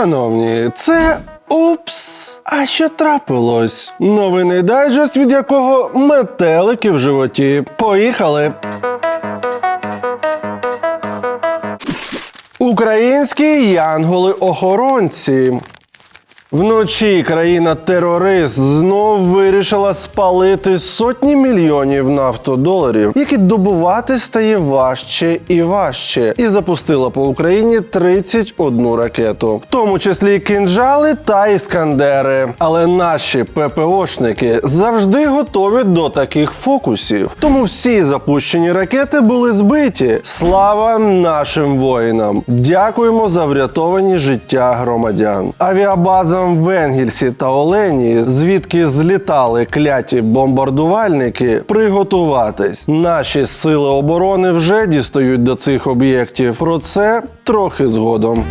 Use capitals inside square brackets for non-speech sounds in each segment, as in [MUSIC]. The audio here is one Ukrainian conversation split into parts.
Шановні, це Упс, а що трапилось? Новини дайджест, від якого метелики в животі. Поїхали. Українські янголи-охоронці. Вночі країна-терорист знов вирішила спалити сотні мільйонів нафтодоларів, які добувати стає важче і важче, і запустила по Україні 31 ракету, в тому числі кинжали та іскандери. Але наші ППОшники завжди готові до таких фокусів. Тому всі запущені ракети були збиті. Слава нашим воїнам! Дякуємо за врятовані життя громадян. Авіабазам в та Олені, звідки злітали кляті бомбардувальники, приготуватись. Наші сили оборони вже дістають до цих об'єктів. Про це трохи згодом.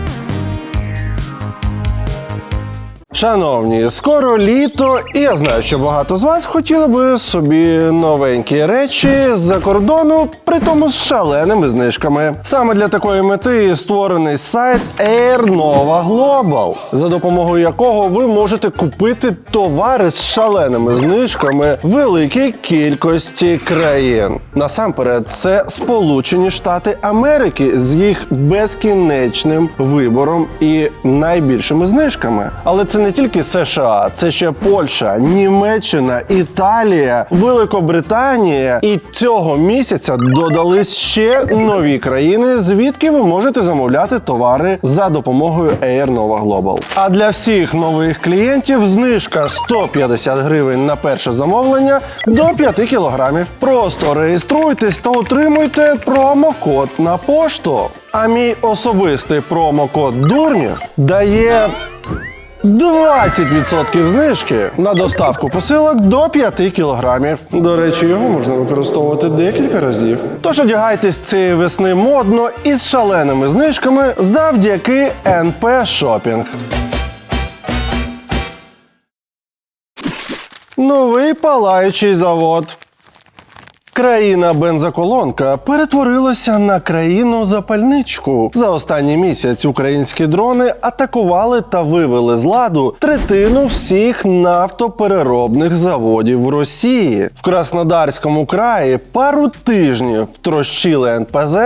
Шановні, скоро літо, і я знаю, що багато з вас хотіли би собі новенькі речі з-за кордону, при тому з шаленими знижками. Саме для такої мети створений сайт Air Nova Global, за допомогою якого ви можете купити товари з шаленими знижками великій кількості країн. Насамперед, це Сполучені Штати Америки з їх безкінечним вибором і найбільшими знижками. Але це не тільки США, це ще Польща, Німеччина, Італія, Великобританія. І цього місяця додались ще нові країни, звідки ви можете замовляти товари за допомогою Air Nova Global. А для всіх нових клієнтів знижка 150 гривень на перше замовлення до 5 кілограмів. Просто реєструйтесь та отримуйте промокод на пошту. А мій особистий промокод Дурнів дає 20% знижки на доставку посилок до 5 кілограмів. До речі, його можна використовувати декілька разів. Тож одягайтесь цієї весни модно і з шаленими знижками завдяки НП Шопінг. Новий палаючий завод. Країна бензоколонка перетворилася на країну запальничку. За останній місяць українські дрони атакували та вивели з ладу третину всіх нафтопереробних заводів в Росії. В Краснодарському краї пару тижнів трощили НПЗ,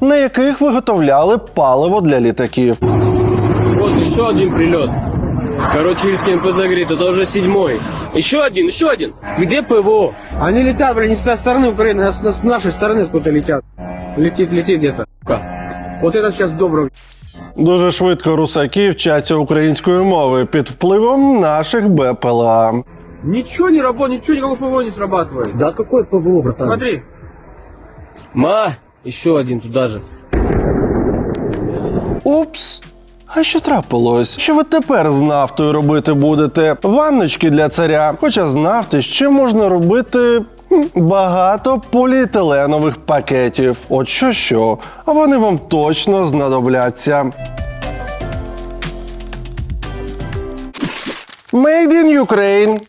на яких виготовляли паливо для літаків. Вот еще один прилет. Короче, Ильский МПЗ говорит, это уже седьмой. Еще один, еще один. Где ПВО? Они летят, блин, не со стороны Украины, а с, с нашей стороны откуда летят. Летит, летит где-то. Вот это сейчас добро. Дуже швидко русаки вчаться української мови під впливом наших БПЛА. Ничего не работает, ничего никакого ПВО не срабатывает. Да какой ПВО, братан? Смотри, Ма, еще один туда же. Упс. А що трапилось? Що ви тепер з нафтою робити будете? Ванночки для царя. Хоча з нафти ще можна робити багато поліетиленових пакетів. От що що, а вони вам точно знадобляться. Made in Ukraine.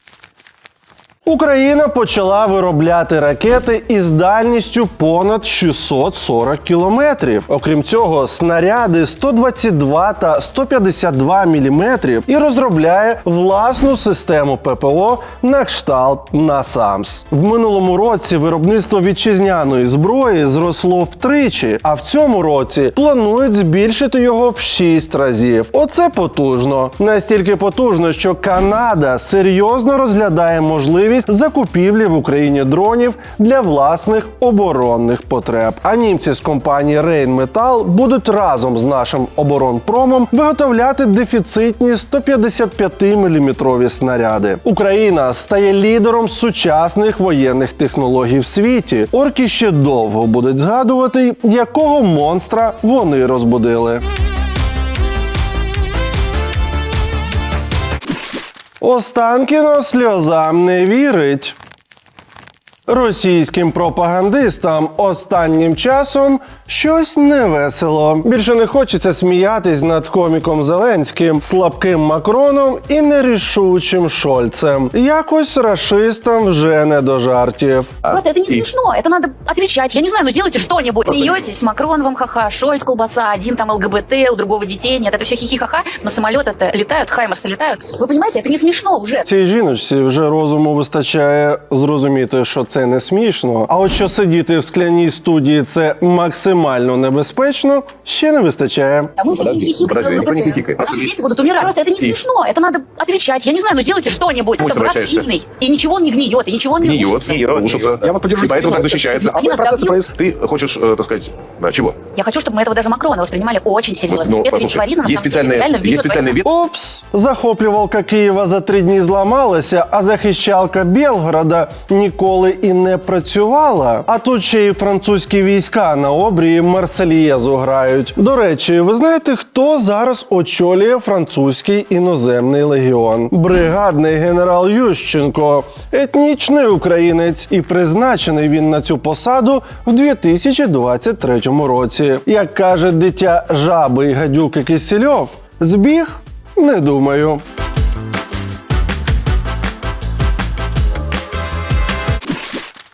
Україна почала виробляти ракети із дальністю понад 640 кілометрів. Окрім цього, снаряди 122 та 152 міліметрів і розробляє власну систему ППО на кшталт NASAMS. В минулому році виробництво вітчизняної зброї зросло втричі, а в цьому році планують збільшити його в 6 разів. Оце потужно. Настільки потужно, що Канада серйозно розглядає можливість закупівлі в Україні дронів для власних оборонних потреб. А німці з компанії Rheinmetall будуть разом з нашим оборонпромом виготовляти дефіцитні 155-мм снаряди. Україна стає лідером сучасних воєнних технологій в світі. Орки ще довго будуть згадувати, якого монстра вони розбудили. Останкіно сльозам не вірить. Російським пропагандистам останнім часом Щось невесело. Більше не хочеться сміятись над коміком Зеленським, слабким Макроном і нерішучим Шольцем. Якось рашистам вже не до жартів. Просто это не И- смешно, это надо отвечать. Я не знаю, ну сделайте что-нибудь. Смеетесь, Макрон вам ха-ха, Шольц колбаса, один там ЛГБТ, у другого детей нет. Это все хихи-ха-ха, но самолеты-то летают, хаймерсы летают. Вы понимаете, это не смешно уже. Цій жіночці вже розуму вистачає зрозуміти, що це не смішно. А от що сидіти в скляній студії це максимально небезпечно, ще не вистачає. А мы все Подожди, хихикаем, подожди, никто не ЛГБТ. хихикает. Наши дети будут умирать. Просто это не И- смешно, это надо отвечать. Я не знаю, ну сделайте что-нибудь. Пусть это враг обращаешься. сильный, и ничего он не гнет, и ничего он не Гниет, рушится. рушится. Я вот поддержу. И поэтому так защищается. Они А нас процессы добьют. проис- Ты хочешь, э, так сказать, да, чего? Я хочу, чтобы мы этого даже Макрона воспринимали очень серьезно. Ну, это послушай, Викторина, на есть самом деле, специальные, реально есть ведет специальные войну. вет... Опс, захоплювалка Києва за три дні зламалася, а захищалка Білгорода ніколи і не працювала. А тут ще й французькі війська на обрії Марсельєзу грають. До речі, ви знаєте, хто зараз очолює французький іноземний легіон? Бригадний генерал Ющенко, етнічний українець, і призначений він на цю посаду в 2023 році. Як каже дитя жаби і гадюки Кисельов, збіг не думаю.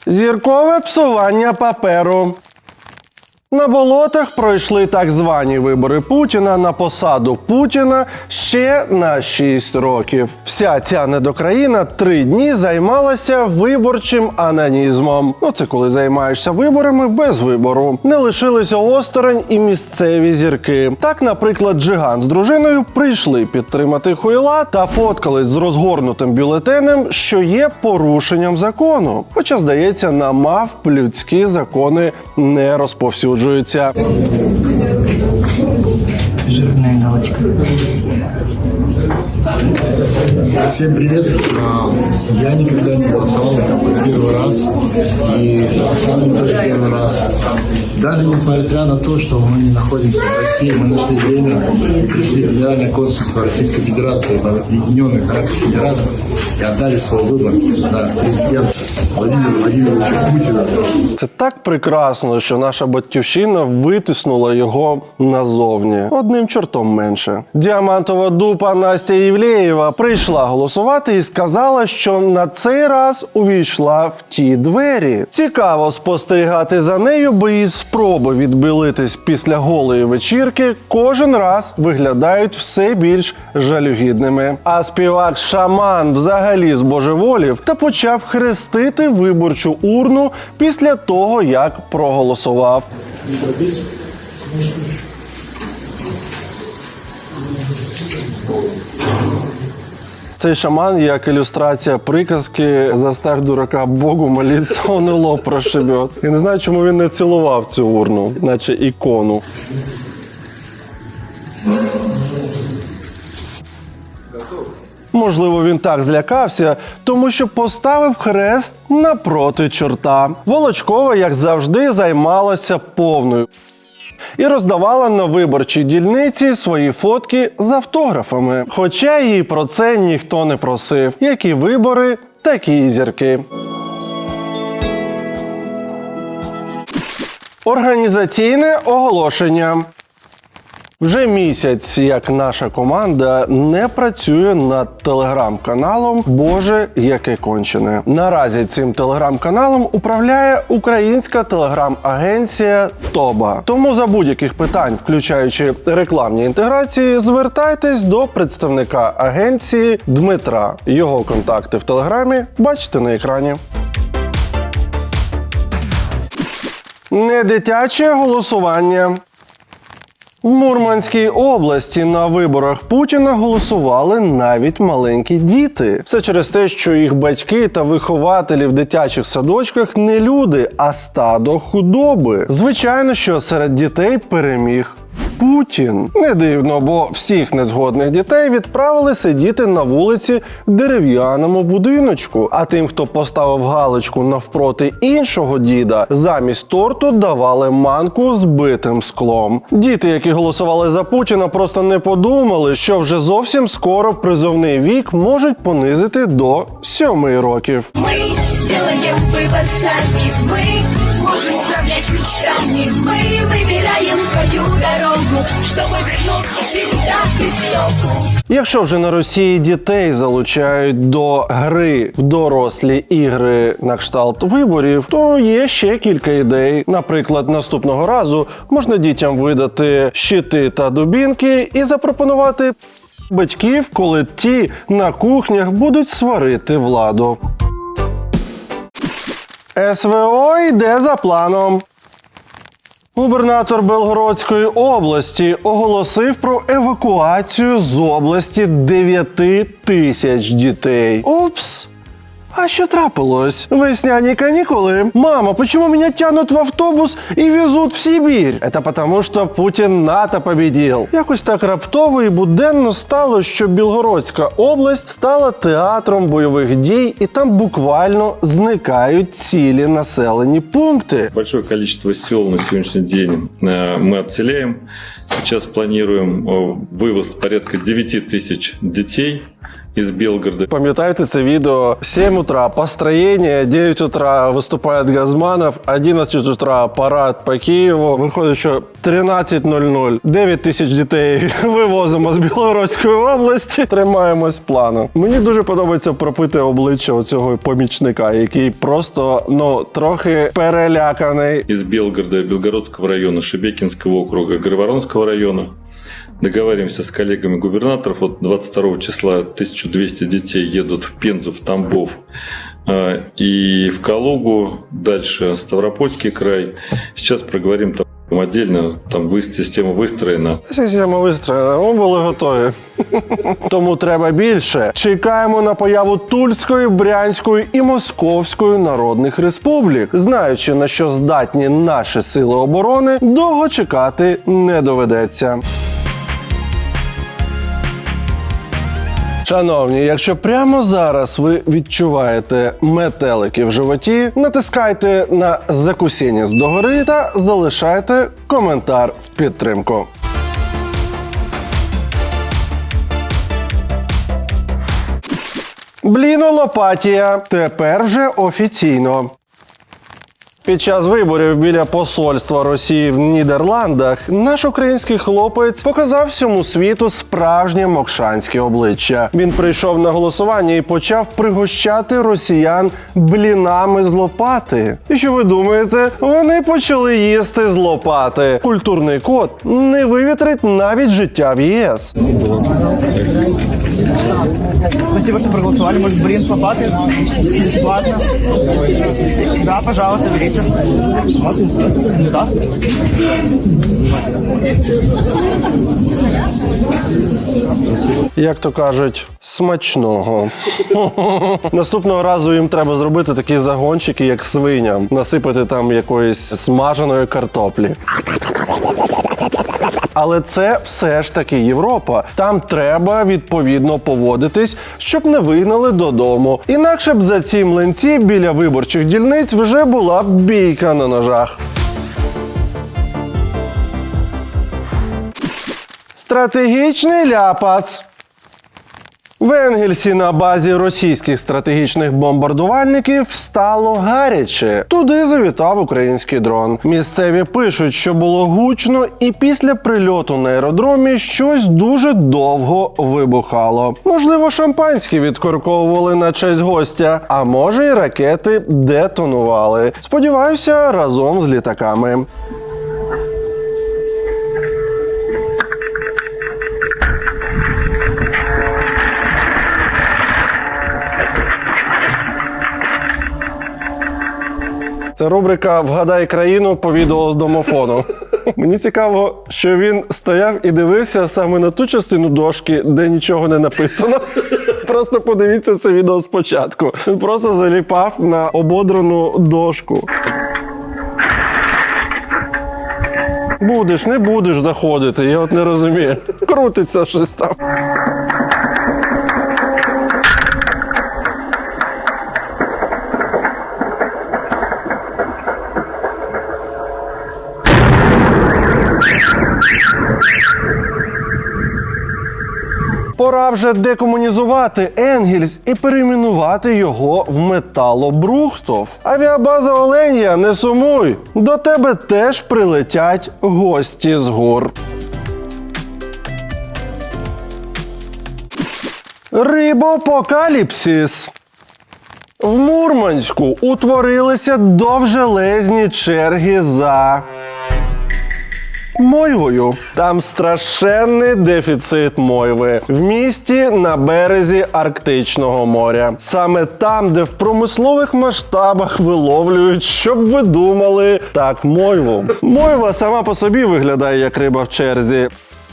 Зіркове псування паперу. На болотах пройшли так звані вибори Путіна на посаду Путіна ще на 6 років. Вся ця недокраїна три дні займалася виборчим анонізмом. Ну це коли займаєшся виборами без вибору. Не лишилися осторонь і місцеві зірки. Так, наприклад, Джиган з дружиною прийшли підтримати хуйла та фоткались з розгорнутим бюлетенем, що є порушенням закону. Хоча, здається, на мав людські закони не розповсюджуються. Жирная галочка. Всем привет. А, Я никогда не голосовал, это мой первый раз. И сам тоже первый раз. Даже несмотря на то, что мы не находимся в России, мы нашли время и пришли в Федеральное консульство Российской Федерации в Объединенных Арабских Эмиратах и отдали свой выбор за президента Владимира Владимировича Путина. Це так прекрасно, що наша батьківщина витиснула його назовні одним чортом менше. Діамантова дупа Настя Євлеєва прийшла голосувати і сказала, що на цей раз увійшла в ті двері. Цікаво спостерігати за нею, бо її спроби відбилитись після голої вечірки кожен раз виглядають все більш жалюгідними. А співак Шаман взагалі збожеволів та почав хрестити виборчу урну після того, як проголосував. Цей шаман як ілюстрація приказки Заставь дурака Богу молиться, он лоб прошибет. Я не знаю, чому він не цілував цю урну, наче ікону. Можливо, він так злякався, тому що поставив хрест напроти чорта. Волочкова, як завжди, займалася повною і роздавала на виборчій дільниці свої фотки з автографами. Хоча її про це ніхто не просив. Які вибори, такі і зірки. Організаційне оголошення. Вже місяць, як наша команда не працює над телеграм-каналом Боже, яке кончене. Наразі цим телеграм-каналом управляє українська телеграм-агенція Тоба. Тому за будь-яких питань, включаючи рекламні інтеграції, звертайтесь до представника агенції Дмитра. Його контакти в телеграмі бачите на екрані. Не дитяче голосування. В Мурманській області на виборах Путіна голосували навіть маленькі діти. Все через те, що їх батьки та вихователі в дитячих садочках не люди, а стадо худоби. Звичайно, що серед дітей переміг Путін. Не дивно, бо всіх незгодних дітей відправили сидіти на вулиці в дерев'яному будиночку. А тим, хто поставив галочку навпроти іншого діда, замість торту давали манку з битим склом. Діти, які голосували за Путіна, просто не подумали, що вже зовсім скоро призовний вік можуть понизити до 7 років. Мы делаем выбор сами, мы можем управлять мечтами, мы выбираем свою дорогу, чтобы вернуться всегда к истоку. Якщо вже на Росії дітей залучають до гри в дорослі ігри на кшталт виборів, то є ще кілька ідей. Наприклад, наступного разу можна дітям видати щити та дубінки і запропонувати батьків, коли ті на кухнях будуть сварити владу. СВО йде за планом. Губернатор Белгородської області оголосив про евакуацію з області 9 тисяч дітей. Упс. А що трапилось? Весняні канікули. Мама, почему меня тянут в автобус і везуть в Сибір? Это потому, що Путін НАТО победил. Якось так раптово і буденно стало, що Білгородська область стала театром бойових дій, і там буквально зникають цілі населені пункти. Большое количество сел на сегодняшний день э, мы отселяем. Сейчас планируем э, вывоз порядка 9 тысяч детей из Белгорода. Пам'ятаєте це відео? 7 утра построєння, 9 утра виступає Газманов, 11 утра парад по Києву. Виходить, що 13.00. 9 тисяч дітей [LAUGHS] вивозимо з Білгородської області. Тримаємось плану. Мені дуже подобається пропити обличчя цього помічника, який просто ну трохи переляканий. Из Белгорода, Белгородского района, Шебекинского округа, Грайворонского района Договариваемся с коллегами губернаторов. Вот 22 числа 1200 детей едут в Пензу, в Тамбов э, и в Калугу. Дальше Ставропольский край. Сейчас проговорим там отдельно. Там вы- система выстроена. Система вистроєна, ми були готові. [LAUGHS] Тому треба більше. Чекаємо на появу Тульської, Брянської і Московської народних республік. Знаючи на що здатні наші сили оборони, довго чекати не доведеться. Шановні, якщо прямо зараз ви відчуваєте метелики в животі, натискайте на закусіння догори та залишайте коментар в підтримку. Блінолопатія тепер вже офіційно. Під час виборів біля посольства Росії в Нідерландах наш український хлопець показав всьому світу справжнє мокшанське обличчя. Він прийшов на голосування і почав пригощати росіян блінами з лопати. І що ви думаєте? Вони почали їсти з лопати. Культурний код не вивітрить навіть життя в ЄС. Спасибо, что проголосовали. Может, блин с? Бесплатно. Да, пожалуйста, берите. Да. Як то кажуть, смачного. [LAUGHS] Наступного разу їм треба зробити такі загончики, як свиням, насипати там якоїсь смаженої картоплі. Але це все ж таки Європа. Там треба відповідно поводитись, щоб не вигнали додому. Інакше б за ці млинці біля виборчих дільниць вже була б бійка на ножах. Стратегічний ляпац. В Енгельсі на базі російських стратегічних бомбардувальників стало гаряче. Туди завітав український дрон. Місцеві пишуть, що було гучно, і після прильоту на аеродромі щось дуже довго вибухало. Можливо, шампанське відкорковували на честь гостя, а може, й ракети детонували. Сподіваюся, разом з літаками. Це рубрика Вгадай країну по відео з домофону. Мені цікаво, що він стояв і дивився саме на ту частину дошки, де нічого не написано. Просто подивіться це відео спочатку. Він просто заліпав на ободрану дошку. Будеш, не будеш заходити, я от не розумію. Крутиться щось там. Пора вже декомунізувати Енгельс і перейменувати його в металобрухтов. Авіабаза Оленя, не сумуй. До тебе теж прилетять гості з гор. Рибопокаліпсис. В Мурманську утворилися довжелезні черги за Мойвою. Там страшенний дефіцит мойви в місті на березі Арктичного моря. Саме там, де в промислових масштабах виловлюють, щоб ви думали, так мойву. Мойва сама по собі виглядає як риба в черзі.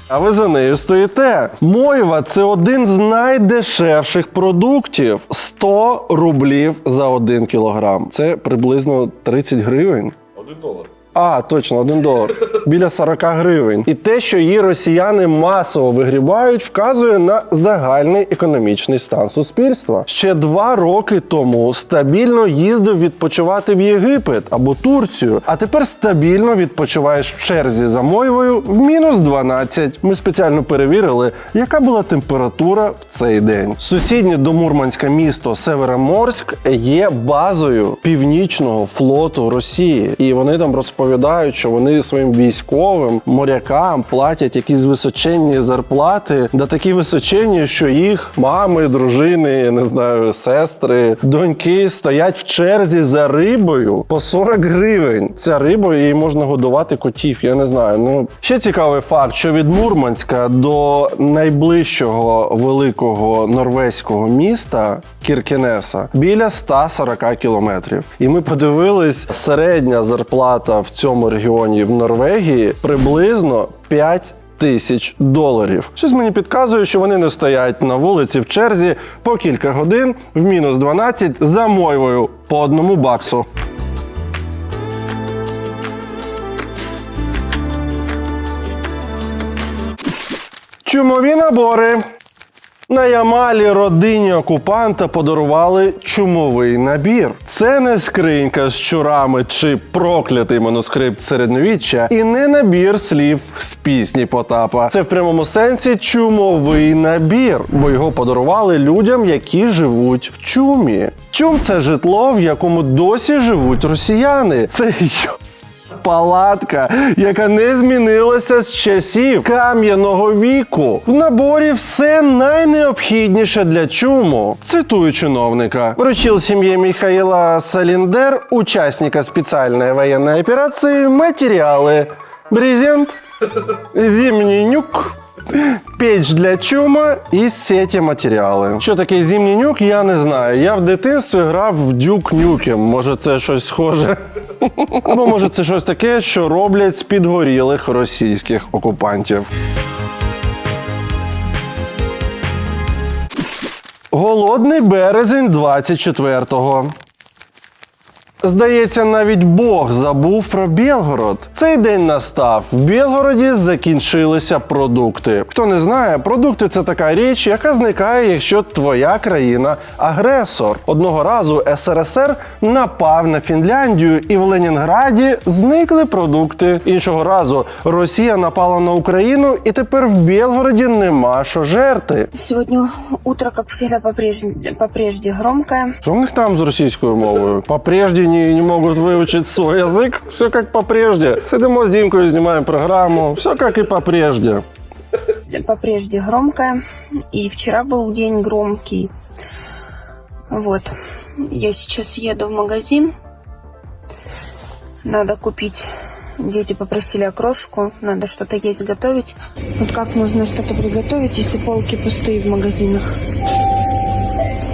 А ви за нею стоїте. Мойва це один з найдешевших продуктів 100 рублів за 1 кілограм. Це приблизно 30 гривень. Один доллар. А, точно, один долар. Біля 40 гривень. І те, що її росіяни масово вигрібають, вказує на загальний економічний стан суспільства. Ще два роки тому стабільно їздив відпочивати в Єгипет або Турцію, а тепер стабільно відпочиваєш в черзі за Мойвою в мінус 12. Ми спеціально перевірили, яка була температура в цей день. Сусіднє до Мурманська місто Североморськ є базою північного флоту Росії, і вони там розповідають, що вони своїм військовим морякам платять якісь височенні зарплати, да такі височенні, що їх мами, дружини, я не знаю, сестри, доньки стоять в черзі за рибою по 40 гривень. Ця риба її можна годувати котів. Я не знаю. Ну ще цікавий факт, що від Мурманська до найближчого великого норвезького міста Кіркенеса біля 140 кілометрів. І ми подивились, середня зарплата в цьому регіоні в Норвегії приблизно 5 Тисяч доларів. Щось мені підказує, що вони не стоять на вулиці в черзі по кілька годин в мінус 12 за мойвою по одному баксу. Чумові набори. На Ямалі родині окупанта подарували чумовий набір. Це не скринька з щурами чи проклятий манускрипт середньовіччя, і не набір слів з пісні Потапа. Це в прямому сенсі чумовий набір, бо його подарували людям, які живуть в чумі. Чум це житло, в якому досі живуть росіяни. Це Палатка, яка не змінилася з часів кам'яного віку. В наборі все найнеобхідніше для чуму. Цитую чиновника. Вручил семье Михаила Салиндер, участника специальной военной операции, материалы. Брезент, зимний нюк, Печ для чума і сеті матеріали. Що таке зимній нюк, я не знаю. Я в дитинстві грав в дюк нюкем. Може, це щось схоже. Або може це щось таке, що роблять з підгорілих російських окупантів. Голодний березень 24-го. Здається, навіть Бог забув про Білгород. Цей день настав. В Білгороді закінчилися продукти. Хто не знає, продукти це така річ, яка зникає, якщо твоя країна агресор. Одного разу СРСР напав на Фінляндію, і в Ленінграді зникли продукти. Іншого разу Росія напала на Україну, і тепер в Білгороді нема що жерти. Сегодня утро, как всегда, по-прежде, по-прежде. Що в них там з російською мовою? По-прежде не, не можуть вивчити свій язик. Все як по-прежде. Сидимо з Дімкою, знімаємо програму. Все як і по-прежде. По-прежде громкое. И вчера был день громкий. Вот. Я сейчас еду в магазин. Надо купить. Дети попросили окрошку. Надо что-то есть готовить. Вот как можно что-то приготовить, если полки пустые в магазинах?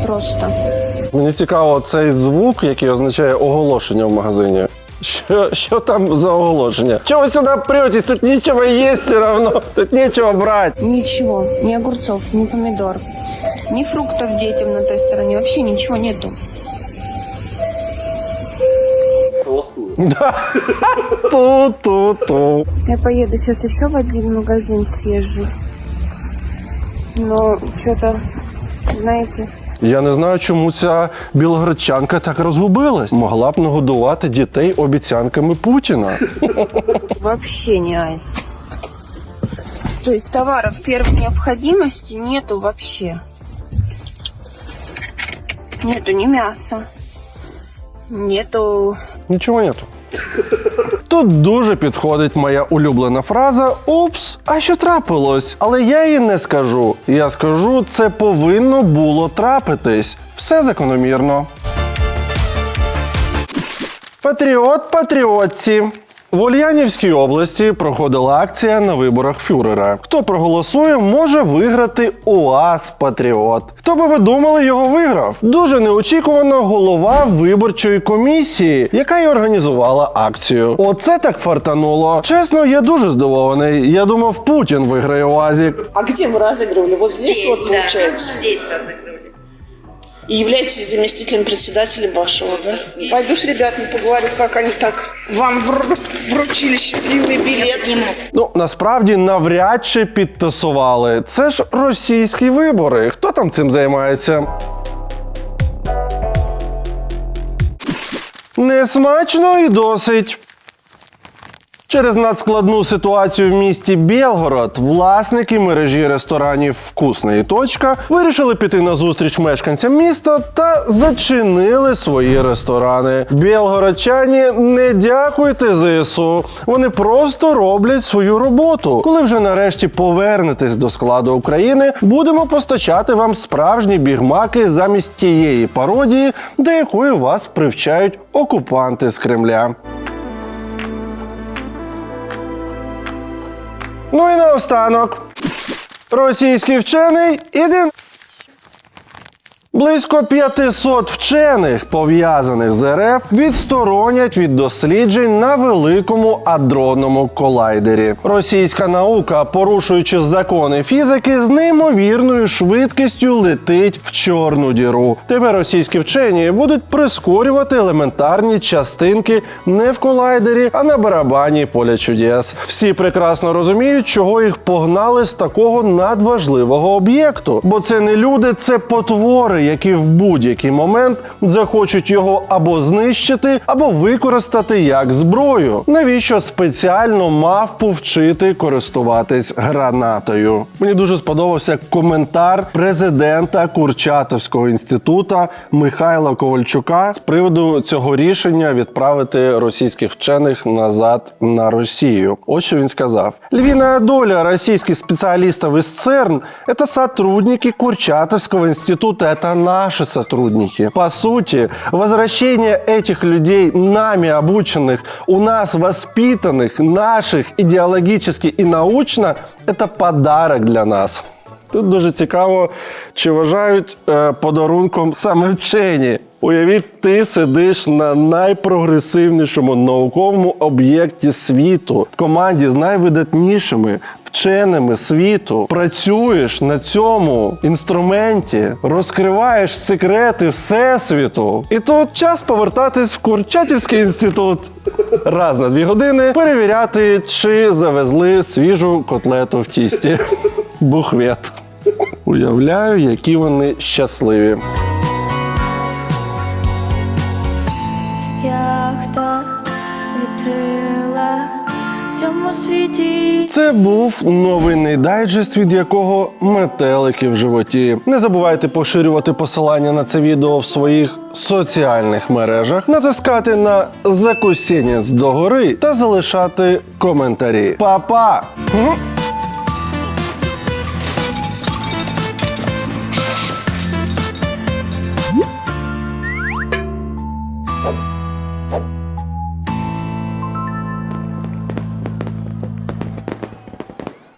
Просто. Мені цікаво цей звук, який означає оголошення в магазині. Що, що там за оголошення? Чого ви сюди претесь? Тут нічого є все равно. Тут нічого брати. Ничего. Ни огурцов, ни помидор, ни фруктов детям на той стороне. Вообще ничего нету. Холостую. Ту-ту-ту. [LAUGHS] Я поеду сейчас еще в один магазин съезжу. Но что-то, знаете, Я не знаю, чому ця білоградчанка так розгубилась. Могла б нагодувати дітей обіцянками Путіна. [LAUGHS] вообще не айс. То есть товаров первой необходимости нету вообще. Нету ни мяса, нету Нічого нету. [LAUGHS] Тут дуже підходить моя улюблена фраза Упс, а що трапилось? Але я її не скажу. Я скажу, це повинно було трапитись. Все закономірно. Патріот патріотці. В Ульянівській області проходила акція на виборах фюрера. Хто проголосує, може виграти УАЗ Патріот. Хто би ви думали, його виграв? Дуже неочікувано голова виборчої комісії, яка й організувала акцію. Оце так фартануло. Чесно, я дуже здивований. Я думав, Путін виграє УАЗік. А где вы разыгрывали? Вот здесь, вот получается? Здесь разыгрывали. И являетесь заместителем председателя Башева, да? Пойду с ребятами поговорю, как они так вам вручили счастливый билет. Ну насправді навряд чи підтасували. Це ж російські вибори. Хто там цим займається? Несмачно і досить. Через надскладну ситуацію в місті Білгород власники мережі ресторанів Вкусна і точка вирішили піти на зустріч мешканцям міста та зачинили свої ресторани. Білгородчані не дякуйте ЗСУ. Вони просто роблять свою роботу. Коли вже нарешті повернетесь до складу України, будемо постачати вам справжні бігмаки замість тієї пародії, до якої вас привчають окупанти з Кремля. Ну і наостанок. Російський вчений іде. Близько 500 вчених, пов'язаних з РФ, відсторонять від досліджень на великому адронному колайдері. Російська наука, порушуючи закони фізики, з неймовірною швидкістю летить в чорну діру. Тепер російські вчені будуть прискорювати елементарні частинки не в колайдері, а на барабані поля чудес. Всі прекрасно розуміють, чого їх погнали з такого надважливого об'єкту, бо це не люди, це потвори, які в будь-який момент захочуть його або знищити, або використати як зброю. Навіщо спеціально мавпу вчити користуватись гранатою? Мені дуже сподобався коментар президента Курчатовського інституту Михайла Ковальчука з приводу цього рішення відправити російських вчених назад на Росію. Ось що він сказав: Львиная доля российских специалистов из ЦЕРН – это сотрудники Курчатовского института, это наши сотрудники. По сути, возвращение этих людей, нами обученных, у нас воспитанных, наших идеологически и научно – это подарок для нас. Тут дуже цікаво, чи вважають е, подарунком саме вчені. Уявіть, ти сидиш на найпрогресивнішому науковому об'єкті світу в команді з найвидатнішими вченими світу. Працюєш на цьому інструменті, розкриваєш секрети всесвіту. І тут час повертатись в Курчатівський інститут. Раз на дві години перевіряти, чи завезли свіжу котлету в тісті. Бухвет. Уявляю, які вони щасливі. Це був новинний дайджест, від якого метелики в животі. Не забувайте поширювати посилання на це відео в своїх соціальних мережах, натискати на закусінець догори та залишати коментарі. Па-па!